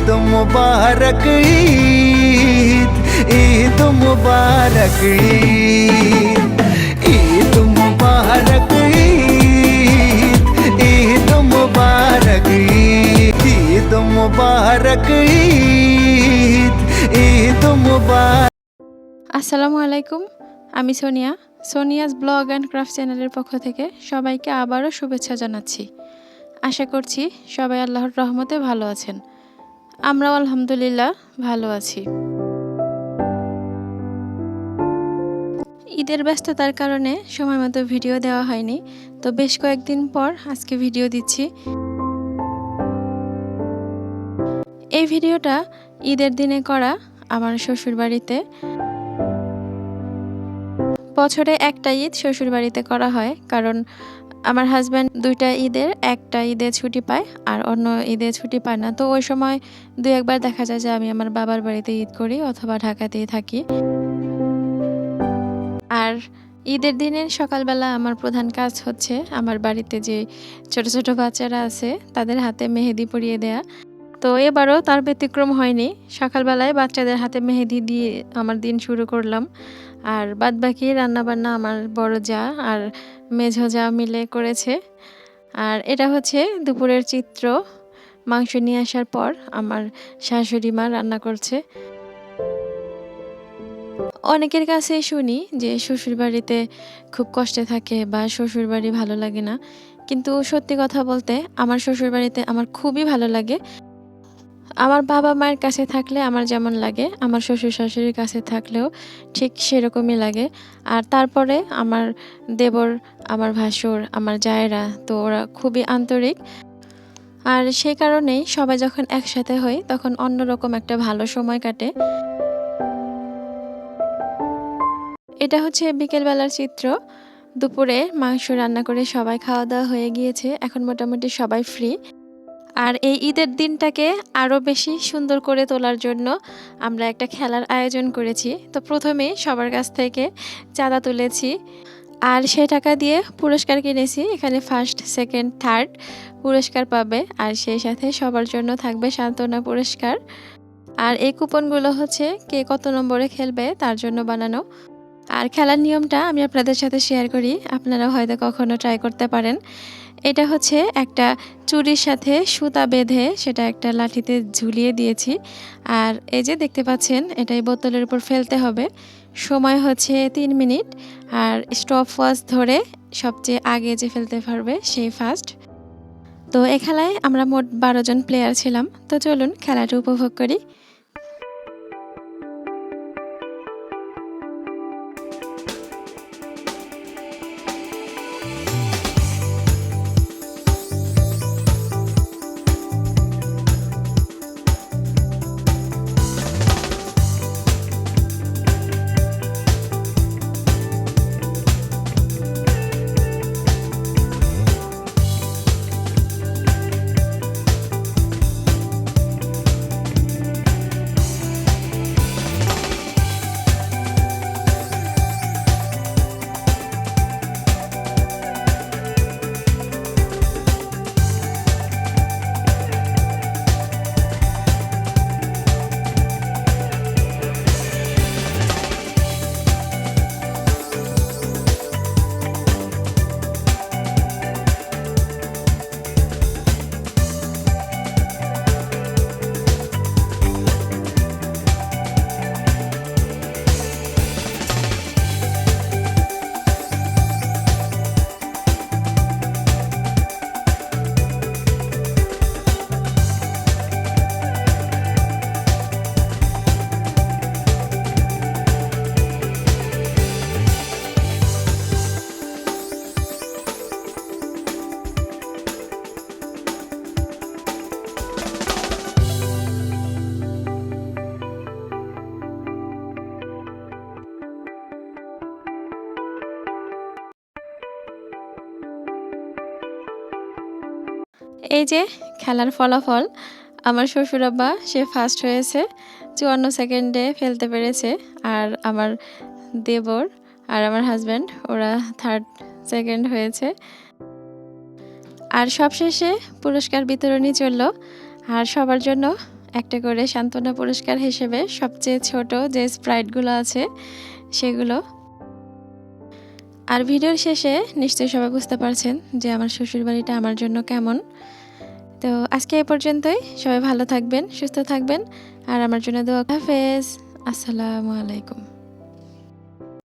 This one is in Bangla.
ঈদ মুবারক ঈদ ঈদ মুবারক ঈদ ঈদ মুবারক ঈদ ঈদ মুবারক ঈদ মুবারক ঈদ ঈদ মুবারক আসসালামু আলাইকুম, আমি Sonia. Sonia's blog and craft চ্যানেলের পক্ষ থেকে সবাইকে আবারও শুভেচ্ছা জানাচ্ছি। আশা করছি সবাই আল্লাহর রহমতে ভালো আছেন। আমরাও আলহামদুলিল্লাহ ভালো আছি। ঈদের ব্যস্ততার কারণে সময় মতো ভিডিও দেওয়া হয়নি, তো বেশ কয়েকদিন পর আজকে ভিডিও দিচ্ছি। এই ভিডিওটা ঈদের দিনে করা আমার শ্বশুর বাড়িতে বছরে একটা ঈদ শ্বশুর বাড়িতে করা হয়, কারণ আমার হাজব্যান্ড দুইটা ঈদের, একটা ঈদে ছুটি পায় আর অন্য ঈদে ছুটি পায় না। তো ওই সময় দুই একবার দেখা যায় যে আমি আমার বাবার বাড়িতে ঈদ করি অথবা ঢাকাতেই থাকি। আর ঈদের দিনের সকালবেলা আমার প্রধান কাজ হচ্ছে আমার বাড়িতে যে ছোট ছোট বাচ্চারা আছে তাদের হাতে মেহেদি পরিয়ে দেয়া। তো এবারও তার ব্যতিক্রম হয়নি। সকালবেলায় বাচ্চাদের হাতে মেহেদি দিয়ে আমার দিন শুরু করলাম। আর বাদবাকি রান্নাবান্না আমার বড় যা আর মেঝো যা মিলে করেছে। আর এটা হচ্ছে দুপুরের চিত্র। মাংস নিয়ে আসার পর আমার শাশুড়ি মা রান্না করছে। অনেকের কাছে শুনি যে শ্বশুর বাড়িতে খুব কষ্টে থাকে বা শ্বশুর বাড়ি ভালো লাগে না। কিন্তু সত্যি কথা বলতে আমার শ্বশুর বাড়িতে আমার খুবই ভালো লাগে। আমার বাবা মায়ের কাছে থাকলে আমার যেমন লাগে, আমার শ্বশুর শাশুড়ির কাছে থাকলেও ঠিক সেরকমই লাগে। আর তারপরে আমার দেবর, আমার ভাসুর, আমার জায়েরা, তো ওরা খুবই আন্তরিক। আর সেই কারণেই সবাই যখন একসাথে হই তখন অন্যরকম একটা ভালো সময় কাটে। এটা হচ্ছে বিকেলবেলার চিত্র। দুপুরে মাংস রান্না করে সবাই খাওয়া দাওয়া হয়ে গিয়েছে। এখন মোটামুটি সবাই ফ্রি আর এই ঈদের দিনটাকে আরও বেশি সুন্দর করে তোলার জন্য আমরা একটা খেলার আয়োজন করেছি। তো প্রথমে সবার কাছ থেকে চাঁদা তুলেছি আর সে টাকা দিয়ে পুরস্কার কিনেছি। এখানে ফার্স্ট সেকেন্ড থার্ড পুরস্কার পাবে আর সেই সাথে সবার জন্য থাকবে সান্ত্বনা পুরস্কার। আর এই কুপনগুলো হচ্ছে কে কত নম্বরে খেলবে তার জন্য বানানো। আর খেলার নিয়মটা আমি আপনাদের সাথে শেয়ার করি, আপনারা হয়তো কখনো ট্রাই করতে পারেন। এটা হচ্ছে একটা চুরির সাথে সুতা বেঁধে সেটা একটা লাঠিতে ঝুলিয়ে দিয়েছি। আর এই যে দেখতে পাচ্ছেন, এটাই বোতলের উপর ফেলতে হবে। সময় হচ্ছে তিন মিনিট, আর স্টপ ওয়াচ ধরে সবচেয়ে আগে যে ফেলতে পারবে সেই ফার্স্ট তো এ খেলায় আমরা মোট বারো জন প্লেয়ার ছিলাম। তো চলুন খেলাটা উপভোগ করি। এই যে খেলার ফলাফল, আমার শ্বশুর আব্বা, সে ফার্স্ট হয়েছে, চুয়ান্ন সেকেন্ডে ফেলতে পেরেছে, আর আমার দেবর আর আমার হাজব্যান্ড ওরা থার্ড সেকেন্ড হয়েছে। আর সবশেষে পুরস্কার বিতরণী চলল, আর সবার জন্য একটা করে সান্ত্বনা পুরস্কার হিসেবে সবচেয়ে ছোট যে স্প্রাইটগুলো আছে, সেগুলো আর ভিডিওর শেষে নিশ্চয়ই সবাই বুঝতে পারছেন যে আমার শ্বশুর বাড়িটা আমার জন্য কেমন। তো আজকে এ পর্যন্তই। সবাই ভালো থাকবেন, সুস্থ থাকবেন। আর আমার জন্য দোয়া হাফেজ। আসসালামু আলাইকুম।